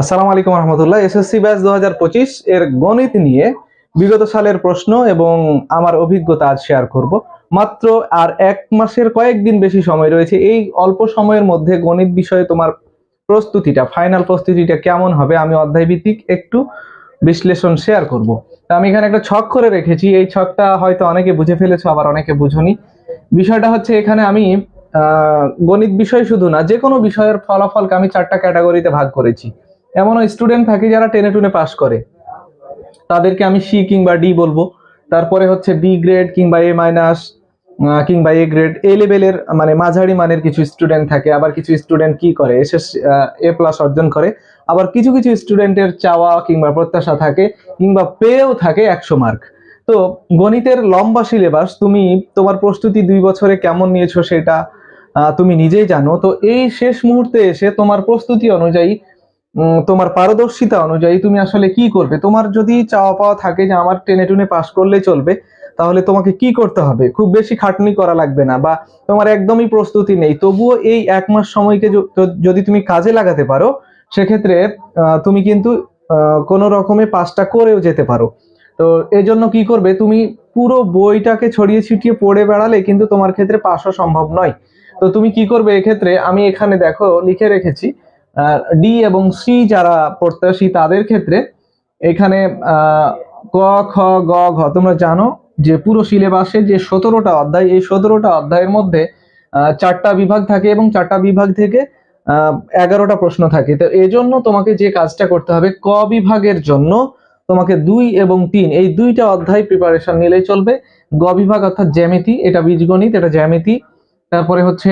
আসসালামু আলাইকুম রহমতুল্লাহ। SSC batch দু হাজার পঁচিশ এর গণিত নিয়ে বিগত সালের প্রশ্ন এবং আমার অভিজ্ঞতা আজ শেয়ার করব। মাত্র আর এক মাসের কয়েকদিন বেশি সময় রয়েছে। এই অল্প সময়ের মধ্যে গণিত বিষয়ে তোমার প্রস্তুতিটা ফাইনাল প্রস্তুতিটা কেমন হবে আমি অধ্যায় ভিত্তিক একটু বিশ্লেষণ শেয়ার করব। তা আমি এখানে একটা ছক করে রেখেছি। এই ছকটা হয়তো অনেকে বুঝে ফেলেছো, আবার অনেকে বুঝোনি। বিষয়টা হচ্ছে এখানে আমি গণিত বিষয় শুধু না যে কোনো বিষয়ের ফলাফলকে আমি চারটা ক্যাটাগরিতে ভাগ করেছি। এমনও স্টুডেন্ট থাকে যারা টেনে টুনে পাস করে। তাদেরকে আমি সি কিংবা ডি বলব। তারপরে হচ্ছে বি গ্রেড কিংবা এ মাইনাস কিংবা এ গ্রেড এ লেভেলের মানে মাঝারি মানের কিছু স্টুডেন্ট থাকে। আবার কিছু স্টুডেন্ট কি করে? এসএস এ প্লাস অর্জন করে। আবার কিছু কিছু স্টুডেন্টের চাওয়া কিংবা প্রত্যাশা থাকে কিংবা পেয়েও থাকে একশো মার্ক তো গণিতের লম্বা সিলেবাস তুমি তোমার প্রস্তুতি দুই বছরে কেমন নিয়েছো সেটা তুমি নিজেই জানো। তো এই শেষ মুহূর্তে এসে তোমার প্রস্তুতি অনুযায়ী তোমার পারদর্শিতা অনুযায়ী তুমি আসলে কি করবে? তোমার যদি চাওয়া পাওয়া থাকে যে আমার টেনে টুনে পাস করলে চলবে, তাহলে তোমাকে কি করতে হবে? খুব বেশি খাটনি করা লাগবে না বা তোমার একদমই প্রস্তুতি নেই। তবুও এই এক মাস সময়কে যদি তুমি কাজে লাগাতে পারো, সেক্ষেত্রে তুমি কিন্তু কোনো রকমে পাসটা করেও যেতে পারো। তো এই জন্য কি করবে? তুমি পুরো বইটাকে ছড়িয়ে ছিটিয়ে পড়ে বেড়ালে কিন্তু তোমার ক্ষেত্রে পাসও সম্ভব নয়। তো তুমি কি করবে এক্ষেত্রে? আমি এখানে দেখো, লিখে রেখেছি ডি এবং সি যারা প্রত্যাশী তাদের ক্ষেত্রে এখানে ক, খ, গ, ঘ, তোমরা জানো যে পুরো সিলেবাসে যে সতেরোটা অধ্যায়, এই সতেরোটা অধ্যায়ের মধ্যে চারটা বিভাগ থাকে এবং চারটা বিভাগ থেকে এগারোটা প্রশ্ন থাকে। তো এই জন্য তোমাকে যে কাজটা করতে হবে, ক বিভাগের জন্য তোমাকে দুই এবং তিন, এই দুইটা অধ্যায় প্রিপারেশন নিলেই চলবে। গ বিভাগ অর্থাৎ জ্যামিতি, এটা বীজগণিত, এটা জ্যামিতি, তারপরে হচ্ছে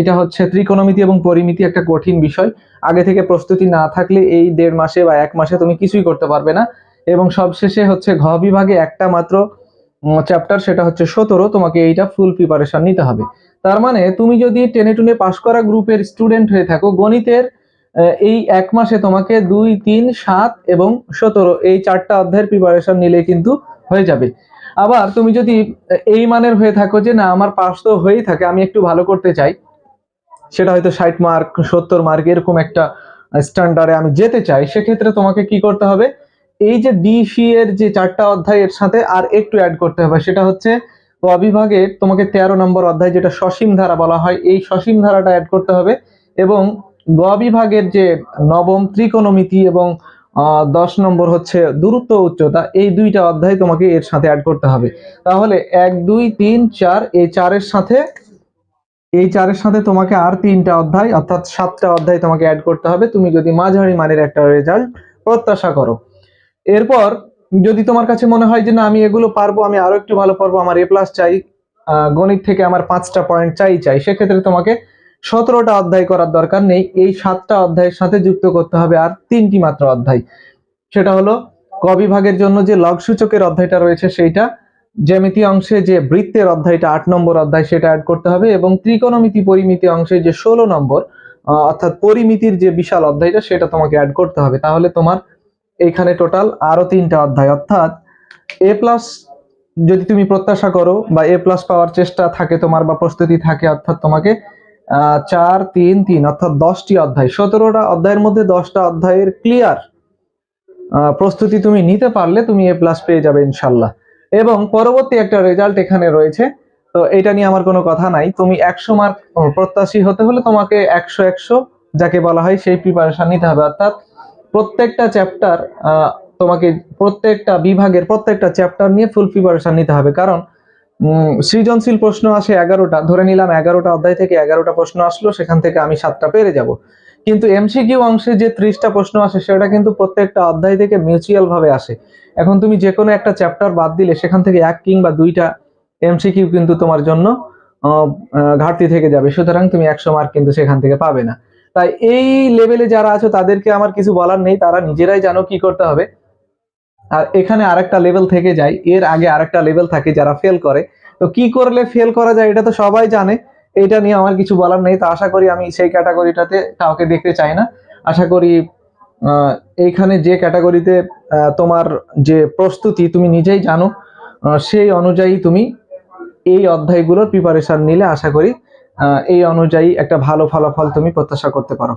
এটা হচ্ছে ত্রিকোণমিতি এবং পরিমিতি একটা কঠিন বিষয়। আগে থেকে প্রস্তুতি না থাকলে এই দেড় মাসে বা এক মাসে তুমি কিছুই করতে পারবে না। এবং সবশেষে হচ্ছে ঘ বিভাগে একটা মাত্র চ্যাপ্টার সেটা হচ্ছে সতেরো। তোমাকে এইটা ফুল প্রিপারেশন নিতে হবে। তার মানে তুমি যদি টেনে টুনে পাশ করা গ্রুপের স্টুডেন্ট হয়ে থাকো, গণিতের এই এক মাসে তোমাকে দুই, তিন, সাত এবং সতেরো, এই চারটা অধ্যায়ের প্রিপারেশন নিলে কিন্তু হয়ে যাবে। আবার তুমি যদি এই মানের হয়ে থাকো যে না, আমার পাস তো হয়েই থাকে, আমি একটু ভালো করতে চাই, সেটা হয়তো ষাট মার্ক সত্তর মার্ক এরকম একটা স্ট্যান্ডার্ডে আমি যেতে চাই, সেক্ষেত্রে তোমাকে কি করতে হবে? এই যে ডিসি এর যে চারটা অধ্যায় এর সাথে আর একটু অ্যাড করতে হবে, সেটা হচ্ছে ক বিভাগে তোমাকে তেরো নম্বর অধ্যায় যেটা সসীম ধারা বলা হয়, এই সসীম ধারাটা অ্যাড করতে হবে এবং গ বিভাগের যে নবম ত্রিকোণমিতি এবং দশ নম্বর হচ্ছে দূরত্ব উচ্চতা। এই দুইটা অধ্যায় তোমাকে এর সাথে অ্যাড করতে হবে। তাহলে এক, দুই, তিন, চার, এই চারের সাথে, এই চারের সাথে তোমাকে আর তিনটা অধ্যায়, অর্থাৎ সাতটা অধ্যায় তোমাকে অ্যাড করতে হবে। তুমি যদি মাঝারি মানের একটা রেজাল্ট প্রত্যাশা করো। এরপর যদি তোমার কাছে মনে হয় যে না, আমি এগুলো পারব, আমি আরও একটু ভালো পারব, আমার এ প্লাস চাই গণিত থেকে আমার পাঁচটা পয়েন্ট চাই চাই, সেক্ষেত্রে তোমাকে সতেরোটা অধ্যায় করার দরকার নেই, এই সাতটা অধ্যায়ের সাথে যুক্ত করতে হবে আর তিনটি মাত্র অধ্যায়। সেটা হলো, ক বিভাগের জন্য যে লগ সূচকের অধ্যায়টা রয়েছে সেইটা, জ্যামিতি অংশে যে বৃত্তের অধ্যায়টা আট নম্বর অধ্যায় সেটা অ্যাড করতে হবে এবং ত্রিকোণমিতি পরিমিতি অংশে যে ষোলো নম্বর অর্থাৎ পরিমিতির যে বিশাল অধ্যায়টা সেটা তোমাকে অ্যাড করতে হবে। তাহলে তোমার এখানে টোটাল আরও তিনটা অধ্যায়। অর্থাৎ এ প্লাস যদি তুমি প্রত্যাশা করো বা এ প্লাস পাওয়ার চেষ্টা থাকে তোমার বা প্রস্তুতি থাকে, অর্থাৎ তোমাকে চার, তিন তিন, অর্থাৎ দশটি অধ্যায়। সতেরোটা অধ্যায়ের মধ্যে দশটা অধ্যায়ের ক্লিয়ার প্রস্তুতি তুমি নিতে পারলে তুমি এ প্লাস পেয়ে যাবে ইনশাল্লাহ এবং পরবর্তী একটা রেজাল্ট এখানে রয়েছে। তো এটা নিয়ে আমার কোনো কথা নাই। তুমি একশো মার্ক প্রত্যাশী হতে হলে তোমাকে একশো একশো যাকে বলা হয় সেই প্রিপারেশন নিতে হবে। অর্থাৎ প্রত্যেকটা চ্যাপ্টার তোমাকে প্রত্যেকটা বিভাগের প্রত্যেকটা চ্যাপ্টার নিয়ে ফুল প্রিপারেশন নিতে হবে। কারণ সৃজনশীল প্রশ্ন আসে এগারোটা। ধরে নিলাম এগারোটা অধ্যায় থেকে এগারোটা প্রশ্ন আসলো, সেখান থেকে আমি সাতটা পেরে যাব। কিন্তু এমসিকিউ অংশে যে ত্রিশটা প্রশ্ন আসে, সেটা কিন্তু প্রত্যেকটা অধ্যায় থেকে মিউচুয়াল ভাবে আসে। এখন তুমি যে কোনো একটা চ্যাপ্টার বাদ দিলে, সেখান থেকে এক কিংবা দুইটা এমসিকিউ কিন্তু তোমার জন্য ঘাটতি থেকে যাবে। সুতরাং তুমি একশো মার্ক কিন্তু সেখান থেকে পাবে না। তাই এই লেভেলে যারা আছো, তাদেরকে আমার কিছু বলার নেই। তারা নিজেরাই জানো কি করতে হবে। আর এখানে আরেকটা লেভেল থেকে যায়। এর আগে আরেকটা লেভেল থাকে যারা ফেল করে। তো কি করলে ফেল করা যায় এটা তো সবাই জানে। এটা নিয়ে আমার কিছু বলার নেই। তো আশা করি আমি সেই ক্যাটাগরিটাতে কাউকে দেখতে চাই না। আশা করি এইখানে যে ক্যাটাগরিতে তোমার যে প্রস্তুতি তুমি নিজেই জানো সেই অনুযায়ী তুমি এই অধ্যায়গুলোর প্রিপারেশন নিলে আশা করি এই অনুযায়ী একটা ভালো ফলাফল তুমি প্রত্যাশা করতে পারো।